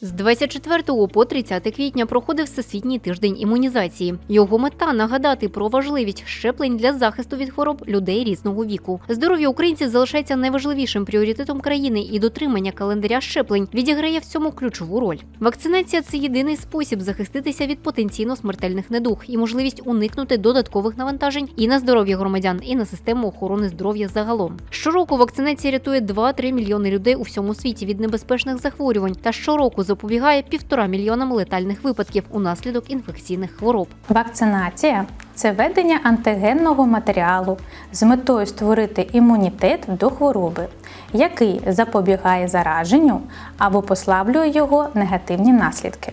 З 24 по 30 квітня проходив Всесвітній тиждень імунізації. Його мета нагадати про важливість щеплень для захисту від хвороб людей різного віку. Здоров'я українців залишається найважливішим пріоритетом країни, і дотримання календаря щеплень відіграє в цьому ключову роль. Вакцинація це єдиний спосіб захиститися від потенційно смертельних недуг і можливість уникнути додаткових навантажень і на здоров'я громадян, і на систему охорони здоров'я загалом. Щороку вакцинація рятує 2-3 мільйони людей у всьому світі від небезпечних захворювань та щороку запобігає півтора мільйонам летальних випадків унаслідок інфекційних хвороб. Вакцинація це введення антигенного матеріалу з метою створити імунітет до хвороби, який запобігає зараженню або послаблює його негативні наслідки.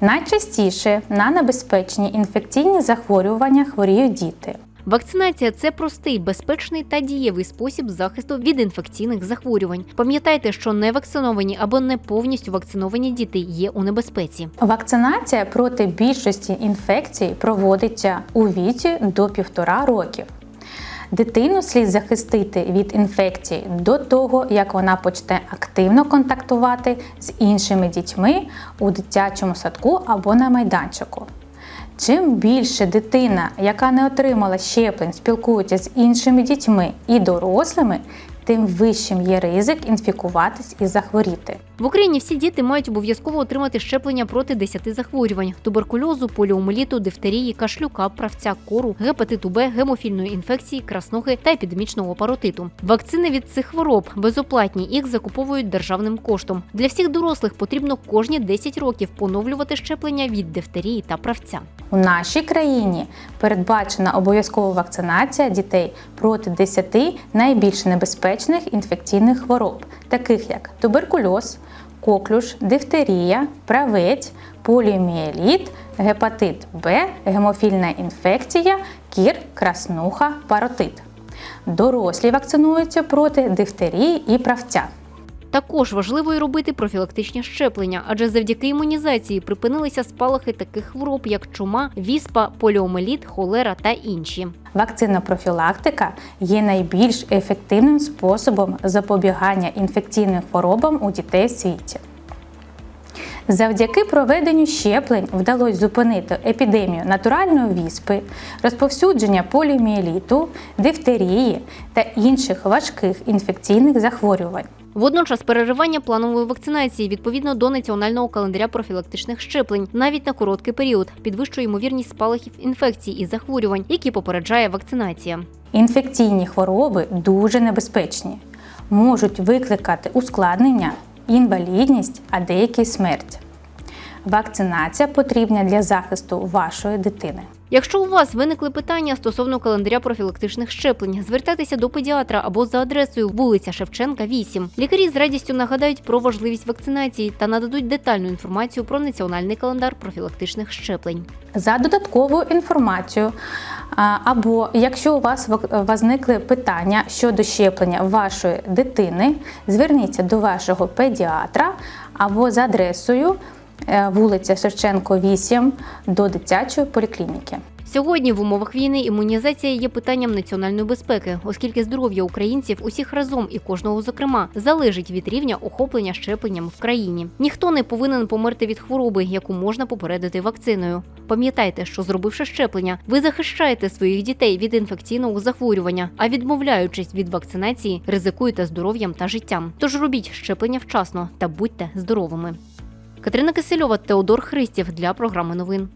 Найчастіше на небезпечні інфекційні захворювання хворіють діти. Вакцинація це простий, безпечний та дієвий спосіб захисту від інфекційних захворювань. Пам'ятайте, що невакциновані або не повністю вакциновані діти є у небезпеці. Вакцинація проти більшості інфекцій проводиться у віці до півтора років. Дитину слід захистити від інфекцій до того, як вона почне активно контактувати з іншими дітьми у дитячому садку або на майданчику. Чим більше дитина, яка не отримала щеплень, спілкується з іншими дітьми і дорослими, тим вищим є ризик інфікуватись і захворіти. В Україні всі діти мають обов'язково отримати щеплення проти 10 захворювань: туберкульозу, поліомеліту, дифтерії, кашлюка, правця кору, гепатиту Б, гемофільної інфекції, краснухи та епідемічного паротиту. Вакцини від цих хвороб безоплатні, їх закуповують державним коштом. Для всіх дорослих потрібно кожні 10 років поновлювати щеплення від дифтерії та правця. У нашій країні передбачена обов'язкова вакцинація дітей проти 10 найбільш небезпечних інфекційних хвороб, таких як туберкульоз, коклюш, дифтерія, правець, поліомієліт, гепатит Б, гемофільна інфекція, кір, краснуха, паротит. Дорослі вакцинуються проти дифтерії і правця. Також важливо й робити профілактичні щеплення, адже завдяки імунізації припинилися спалахи таких хвороб, як чума, віспа, поліомеліт, холера та інші. Вакцина профілактика є найбільш ефективним способом запобігання інфекційним хворобам у дітей в світі. Завдяки проведенню щеплень вдалося зупинити епідемію натуральної віспи, розповсюдження поліомієліту, дифтерії та інших важких інфекційних захворювань. Водночас переривання планової вакцинації відповідно до національного календаря профілактичних щеплень навіть на короткий період підвищує ймовірність спалахів інфекцій і захворювань, які попереджає вакцинація. Інфекційні хвороби дуже небезпечні, можуть викликати ускладнення, інвалідність, а деякі смерть. Вакцинація потрібна для захисту вашої дитини. Якщо у вас виникли питання стосовно календаря профілактичних щеплень, звертайтеся до педіатра або за адресою вулиця Шевченка, 8. Лікарі з радістю нагадають про важливість вакцинації та нададуть детальну інформацію про національний календар профілактичних щеплень. За додатковою інформацією, або якщо у вас возникли питання щодо щеплення вашої дитини, зверніться до вашого педіатра або за адресою е, вулиця Шевченко, 8 до дитячої поліклініки. Сьогодні в умовах війни імунізація є питанням національної безпеки, оскільки здоров'я українців усіх разом і кожного зокрема залежить від рівня охоплення щепленням в країні. Ніхто не повинен померти від хвороби, яку можна попередити вакциною. Пам'ятайте, що зробивши щеплення, ви захищаєте своїх дітей від інфекційного захворювання, а відмовляючись від вакцинації, ризикуєте здоров'ям та життям. Тож робіть щеплення вчасно та будьте здоровими. Катерина Кисельова, Теодор Христів для програми новин.